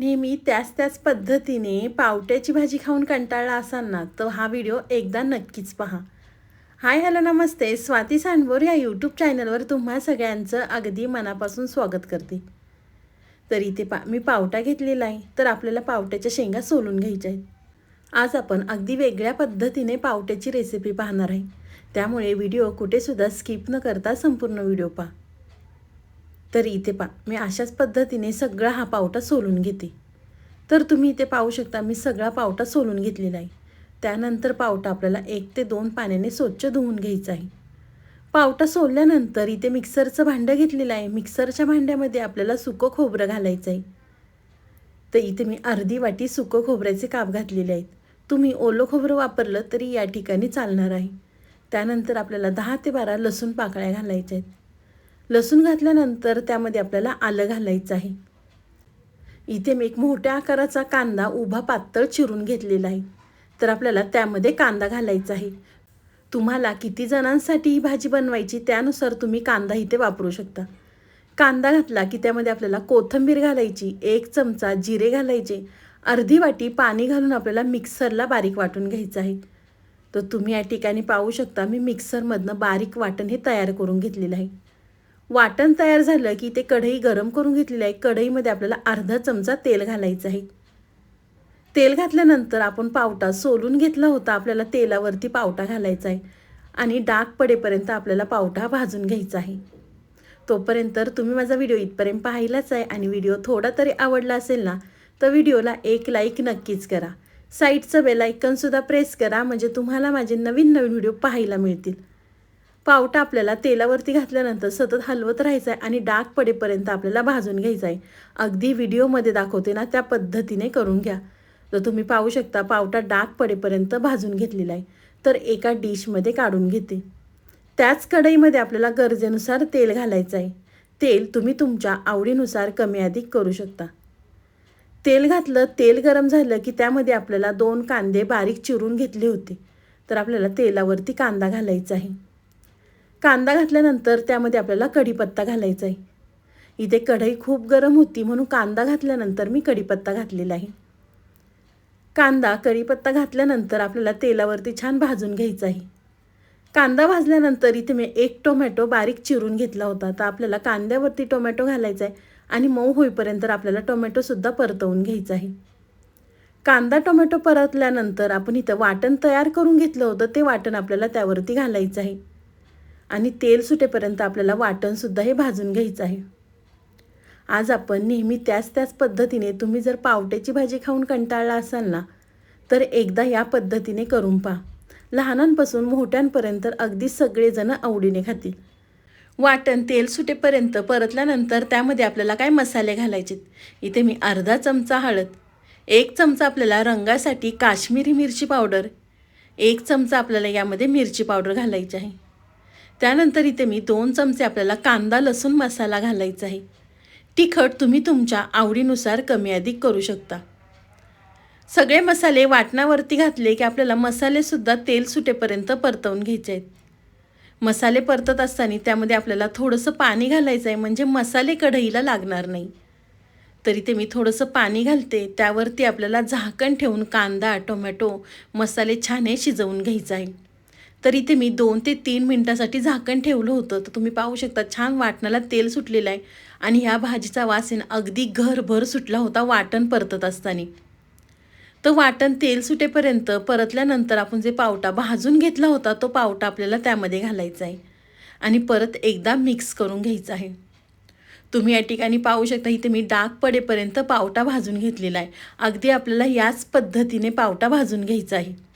नेहमी त्याच त्याच पद्धतीने पावट्याची भाजी खाऊन कंटाळला असाल ना तर हा व्हिडिओ एकदा नक्कीच पहा. हाय हॅलो नमस्ते. स्वाती सांडवोर या यूट्यूब चॅनलवर तुम्हा सगळ्यांचं अगदी मनापासून स्वागत करते. तर इथे पा मी पावटा घेतलेला आहे तर आपल्याला पावट्याच्या शेंगा सोलून घ्यायच्या आहेत. आज आपण अगदी वेगळ्या पद्धतीने पावट्याची रेसिपी पाहणार आहे. त्यामुळे व्हिडिओ कुठेसुद्धा स्किप न करता संपूर्ण व्हिडिओ पहा. तर इथे पा मी अशाच पद्धतीने सगळा हा पावटा सोलून घेते. तर तुम्ही इथे पाहू शकता मी सगळा पावटा सोलून घेतलेला आहे. त्यानंतर पावटा आपल्याला एक ते दोन पाण्याने स्वच्छ धुवून घ्यायचा आहे. पावटा सोलल्यानंतर इथे मिक्सरचं भांडं घेतलेलं आहे. मिक्सरच्या भांड्यामध्ये आपल्याला सुकं खोबरं घालायचं आहे. तर इथे मी अर्धी वाटी सुकं खोबऱ्याचे काप घातलेले आहेत. तुम्ही ओलं खोबरं वापरलं तरी या ठिकाणी चालणार आहे. त्यानंतर आपल्याला दहा ते बारा लसूण पाकळ्या घालायच्या आहेत. लसूण घातल्यानंतर त्यामध्ये आपल्याला आलं घालायचं आहे. इथे मी एक मोठ्या आकाराचा कांदा उभा पातळ चिरून घेतलेला आहे. तर आपल्याला त्यामध्ये कांदा घालायचा आहे. तुम्हाला किती जणांसाठी ही भाजी बनवायची त्यानुसार तुम्ही कांदा इथे वापरू शकता. कांदा घातला की त्यामध्ये आपल्याला कोथिंबीर घालायची एक चमचा जिरे घालायचे अर्धी वाटी पाणी घालून आपल्याला मिक्सरला बारीक वाटून घ्यायचं आहे. तर तुम्ही या ठिकाणी पाहू शकता मी मिक्सरमधनं बारीक वाटण हे तयार करून घेतलेलं आहे. वाटण तयार झालं की ते कढई गरम करून घेतलेलं आहे. कढईमध्ये आपल्याला अर्धा चमचा तेल घालायचं आहे. तेल घातल्यानंतर आपण पावटा सोलून घेतला होता. आपल्याला तेलावरती पावटा घालायचा आहे. आणि डाग पडेपर्यंत आपल्याला पावटा भाजून घ्यायचा आहे. तोपर्यंत तुम्ही माझा व्हिडिओ इथपर्यंत पाहिलाच आहे. आणि व्हिडिओ थोडा तरी आवडला असेल ना तर व्हिडिओला एक लाईक नक्कीच करा. साईडचं बेलायकनसुद्धा प्रेस करा. म्हणजे तुम्हाला माझे नवीन नवीन व्हिडिओ पाहायला मिळतील. पावटा आपल्याला तेलावरती घातल्यानंतर सतत हलवत राहायचं आहे आणि डाग पडेपर्यंत आपल्याला भाजून घ्यायचं आहे अगदी व्हिडिओमध्ये दाखवते ना त्या पद्धतीने करून घ्या. तर तुम्ही पाहू शकता पावटा डाग पडेपर्यंत भाजून घेतलेला आहे तर एका डिशमध्ये काढून घेते. त्याच कढईमध्ये आपल्याला गरजेनुसार तेल घालायचं आहे तेल तुम्ही तुमच्या आवडीनुसार कमी अधिक करू शकता. तेल घातलं तेल गरम झालं की त्यामध्ये आपल्याला दोन कांदे बारीक चिरून घेतले होते. तर आपल्याला तेलावरती कांदा घालायचा आहे. कांदा घातल्यानंतर त्यामध्ये आपल्याला कढीपत्ता घालायचा आहे. इथे कढई खूप गरम होती म्हणून कांदा घातल्यानंतर मी कढीपत्ता घातलेला आहे. कांदा कढीपत्ता घातल्यानंतर आपल्याला तेलावरती छान भाजून घ्यायचा आहे. कांदा भाजल्यानंतर इथे मी एक टोमॅटो बारीक चिरून घेतला होता. तर आपल्याला कांद्यावरती टोमॅटो घालायचा आहे आणि मऊ होईपर्यंत आपल्याला टोमॅटोसुद्धा परतवून घ्यायचा आहे. कांदा टोमॅटो परतल्यानंतर आपण इथं वाटण तयार करून घेतलं होतं. ते वाटण आपल्याला त्यावरती घालायचं आहे. आणि तेल सुटेपर्यंत आपल्याला वाटणसुद्धा हे भाजून घ्यायचं आहे. आज आपण नेहमी त्याच त्याच पद्धतीने तुम्ही जर पावट्याची भाजी खाऊन कंटाळला असाल ना तर एकदा या पद्धतीने करून पहा. लहानांपासून मोठ्यांपर्यंत अगदी सगळेजण आवडीने खातील. वाटण तेल सुटेपर्यंत परतल्यानंतर त्यामध्ये आपल्याला काय मसाले घालायचेत? इथे मी अर्धा चमचा हळद एक चमचा आपल्याला रंगासाठी काश्मीरी मिरची पावडर एक चमचा आपल्याला यामध्ये मिरची पावडर घालायची आहे. त्यानंतर इथे मी दोन चमचे आपल्याला कांदा लसूण मसाला घालायचा आहे. तिखट तुम्ही तुमच्या आवडीनुसार कमी अधिक करू शकता. सगळे मसाले वाटणावरती घातले की आपल्याला मसालेसुद्धा तेल सुटेपर्यंत परतवून घ्यायचे आहेत. मसाले परतत असताना त्यामध्ये आपल्याला थोडंसं पाणी घालायचं आहे म्हणजे मसाले कढईला लागणार नाही. तरी ते मी थोडंसं पाणी घालते त्यावरती आपल्याला झाकण ठेवून कांदा टोमॅटो मसाले छान हे शिजवून घ्यायचं आहे. तर इथे मी दोन ते तीन मिनटासाठी झाकण ठेवलं होतं. तर तुम्ही पाहू शकता छान वाटणाला तेल सुटलेलं आहे. आणि ह्या भाजीचा वासेन अगदी घरभर सुटला होता वाटण परतत असताना. तर वाटण तेल सुटेपर्यंत परतल्यानंतर आपण जे पावटा भाजून घेतला होता तो पावटा आपल्याला त्यामध्ये घालायचा आहे. आणि परत एकदा मिक्स करून घ्यायचा आहे. तुम्ही या ठिकाणी पाहू शकता इथे मी डाग पडेपर्यंत पावटा भाजून घेतलेला आहे. अगदी आपल्याला याच पद्धतीने पावटा भाजून घ्यायचा आहे.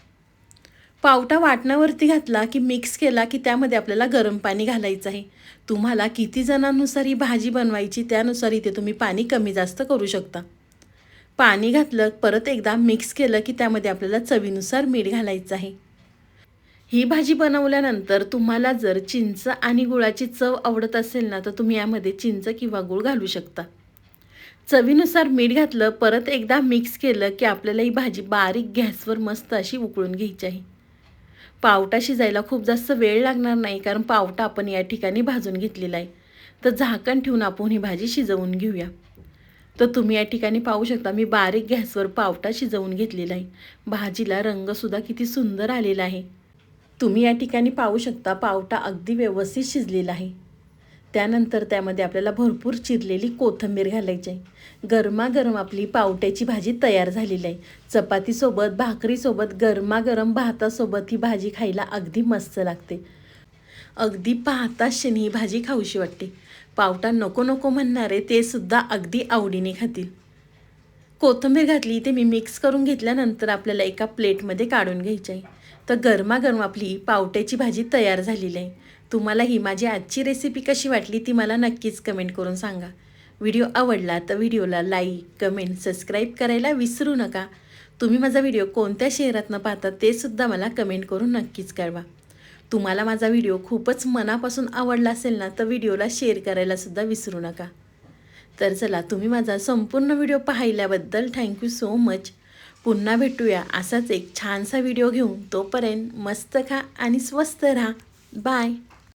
पावटा वाटणावरती घातला की मिक्स केला की त्यामध्ये आपल्याला गरम पाणी घालायचं आहे. तुम्हाला किती जणांनुसार ही भाजी बनवायची त्यानुसार इथे तुम्ही पाणी कमी जास्त करू शकता. पाणी घातलं परत एकदा मिक्स केलं की त्यामध्ये आपल्याला चवीनुसार मीठ घालायचं आहे. ही भाजी बनवल्यानंतर तुम्हाला जर चिंच आणि गुळाची चव आवडत असेल ना तर तुम्ही यामध्ये चिंच किंवा गुळ घालू शकता. चवीनुसार मीठ घातलं परत एकदा मिक्स केलं की आपल्याला ही भाजी बारीक गॅसवर मस्त अशी उकळून घ्यायची आहे. पावटा शिजायला खूप जास्त वेळ लागणार नाही कारण पावटा आपण या ठिकाणी भाजून घेतलेला आहे. तर झाकण ठेवून आपण ही भाजी शिजवून घेऊया. तर तुम्ही या ठिकाणी पाहू शकता मी बारीक गॅसवर पावटा शिजवून घेतलेला आहे. भाजीला रंगसुद्धा किती सुंदर आलेला आहे. तुम्ही या ठिकाणी पाहू शकता पावटा अगदी व्यवस्थित शिजलेला आहे. त्यानंतर त्यामध्ये आपल्याला भरपूर चिरलेली कोथिंबीर घालायची आहे. गरमागरम आपली पावट्याची भाजी तयार झालेली आहे. चपातीसोबत भाकरीसोबत गरमागरम भातासोबत ही भाजी खायला अगदी मस्त लागते. अगदी पाहता क्षणी ही भाजी खाऊशी वाटते. पावटा नको नको म्हणणारे ते सुद्धा अगदी आवडीने खातील. कोथिंबीर घातली ते मी मिक्स करून घेतल्यानंतर आपल्याला एका प्लेटमध्ये काढून घ्यायची आहे. तर गरमागरम आपली पावट्याची भाजी तयार झालेली आहे. तुम्हाला ही माझी आजची रेसिपी कशी वाटली ती मला नक्कीच कमेंट करून सांगा. व्हिडिओ आवडला तर व्हिडिओला लाईक कमेंट सबस्क्राईब करायला विसरू नका. तुम्ही माझा व्हिडिओ कोणत्या शहरातनं पाहता ते सुद्धा मला कमेंट करून नक्कीच कळवा. तुम्हाला माझा व्हिडिओ खूपच मनापासून आवडला असेल ना तर व्हिडिओला शेअर करायला सुद्धा विसरू नका. तर चला तुम्ही माझा संपूर्ण व्हिडिओ पाहिल्याबद्दल थँक्यू सो मच पुन्हा भेटूया असाच एक छानसा व्हिडिओ घेऊन. तोपर्यंत मस्त खा आणि स्वस्त राहा. बाय